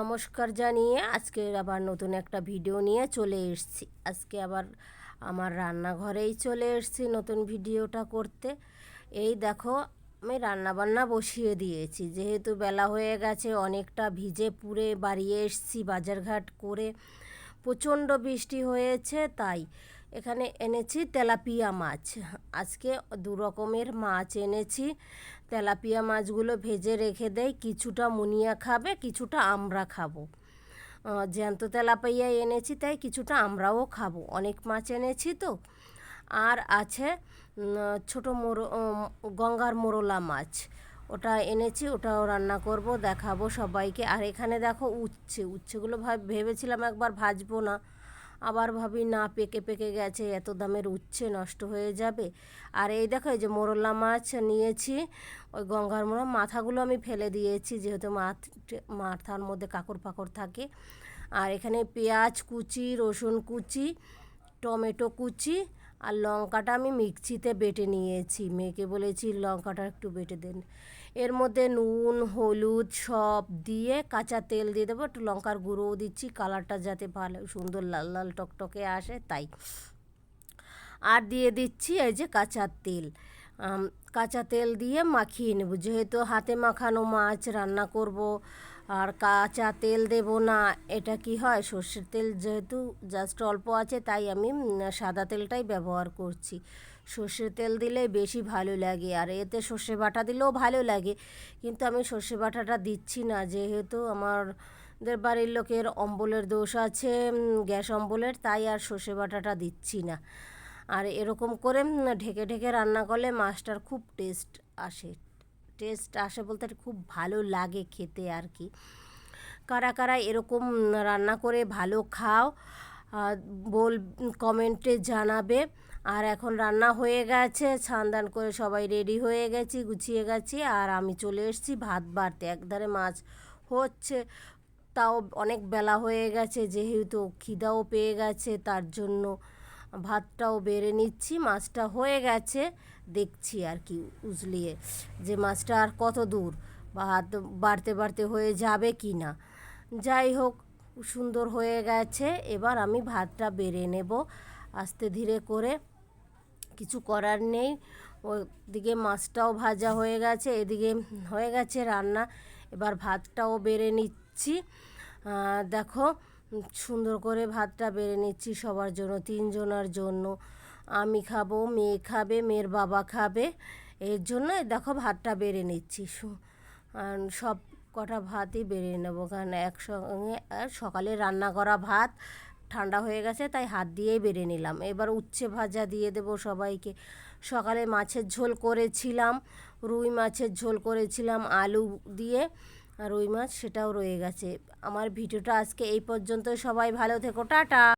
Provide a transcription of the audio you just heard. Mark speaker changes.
Speaker 1: নমস্কার জানিয়ে আজকে আবার নতুন একটা ভিডিও নিয়ে চলে এসেছি। আজকে আবার আমার রান্নাঘরেই চলে এসেছি নতুন ভিডিওটা করতে। এই দেখো, আমি রান্নাবান্না বসিয়ে দিয়েছি। যেহেতু বেলা হয়ে গেছে, অনেকটা ভিজে পুড়ে বাড়িয়ে এসেছি বাজারঘাট করে। প্রচণ্ড বৃষ্টি হয়েছে, তাই এখানে এনেছি তেলাপিয়া মাছ। আজকে দু রকমের মাছ এনেছি। তেলাপিয়া মাছগুলো ভেজে রেখে দেয় কিছুটা মুনিয়া খাবে, কিছুটা আমরা খাব। জ্যান্ত তেলাপিয়া এনেছি, তাই কিছুটা আমরাও খাব। অনেক মাছ এনেছি তো। আর আছে ছোট মোরো গঙ্গার মোরলা মাছ। ওটা এনেছি, ওটাও রান্না করব, দেখাবো সবাইকে। আর এখানে দেখো উচ্ছে, উচ্ছেগুলো ভাব- ভেবেছিলাম একবার ভাজবো না। আবার ভাবি, না, পেকে পেকে গেছে, এত দামের উচ্ছে নষ্ট হয়ে যাবে। আর এই দেখো, এই যে মোরলা মাছ নিয়েছি, ওই গঙ্গার মোড়া মাথাগুলো আমি ফেলে দিয়েছি, যেহেতু মাথ মাথার মধ্যে কাকর ফাকড় থাকে। আর এখানে পেঁয়াজ কুচি, রসুন কুচি, টমেটো কুচি আর লঙ্কাটা আমি মিক্সিতে বেটে নিয়েছি। মেয়েকে বলেছি, লঙ্কাটা একটু বেটে দেন এর মধ্যে নুন, হলুদ সব দিয়ে কাঁচা তেল দিয়ে দেবো। একটু লঙ্কার গুঁড়োও দিচ্ছি, কালারটা যাতে ভালো, সুন্দর লাল লাল টকটকে আসে, তাই। আর দিয়ে দিচ্ছি এই যে কাঁচার তেল। কাঁচা তেল দিয়ে মাখিয়ে নেব। যেহেতু হাতে মাখানো মাছ রান্না করব, আর কাঁচা তেল দেব না, এটা কি হয়? সর্ষের তেল যেহেতু জাস্ট অল্প আছে, তাই আমি সাদা তেলটাই ব্যবহার করছি। সর্ষের তেল দিলে বেশি ভালো লাগে, আর এতে সর্ষে বাটা দিলেও ভালো লাগে। কিন্তু আমি সর্ষে বাটাটা দিচ্ছি না, যেহেতু আমার দের বাড়ির লোকের অম্বলের দোষ আছে গ্যাস অম্বলের, তাই আর সর্ষে বাটাটা দিচ্ছি না। আর এরকম করে ঢেকে ঢেকে রান্না করলে মাছটার খুব টেস্ট আসে। টেস্ট আসে বলতে খুব ভালো লাগে খেতে আর কি। কারা কারা এরকম রান্না করে ভালো খাও বল কমেন্টে জানাবে। আর এখন রান্না হয়ে গেছে ছানদান করে সবাই রেডি হয়ে গেছি, গুছিয়ে গেছি, আর আমি চলে এসেছি ভাত বাড়তে। একধারে মাছ হচ্ছে, তাও অনেক বেলা হয়ে গেছে, যেহেতু খিদাও পেয়ে গেছে, তার জন্য ভাতটাও বেড়ে নিচ্ছি, মাছটা হয়ে গেছে। দেখছি আর কি উজলিয়ে যে মাছটা আর কত দূর, ভাত বাড়তে বাড়তে হয়ে যাবে কি না। যাই হোক, সুন্দর হয়ে গেছে, এবার আমি ভাতটা বেড়ে নেব। আস্তে ধীরে করে কিছু করার নেই। ওদিকে মাছটাও ভাজা হয়ে গেছে, এদিকে হয়ে গেছে রান্না। এবার ভাতটাও বেড়ে নিচ্ছি। দেখো সুন্দর করে ভাতটা বেড়ে নিচ্ছি সবার জন্য, তিনজনার জন্য। আমি খাব, মেয়ে খাবে, মেয়ের বাবা খাবে। এর জন্য দেখো ভাতটা বেড়ে নিচ্ছি। সব কটা ভাতই বেড়ে নেব, কারণ একসঙ্গে সকালে রান্না করা ভাত ঠান্ডা হয়ে গেছে, তাই হাত দিয়েই বেড়ে নিলাম। এবার উচ্ছে ভাজা দিয়ে দেবো সবাইকে। সকালে মাছের ঝোল করেছিলাম, রুই মাছের ঝোল করেছিলাম, আলু দিয়ে। রুই মাছ সেটাও রয়ে গেছে। আমার ভিডিওটা আজকে এই পর্যন্ত সবাই ভালো থেকো। টাটা।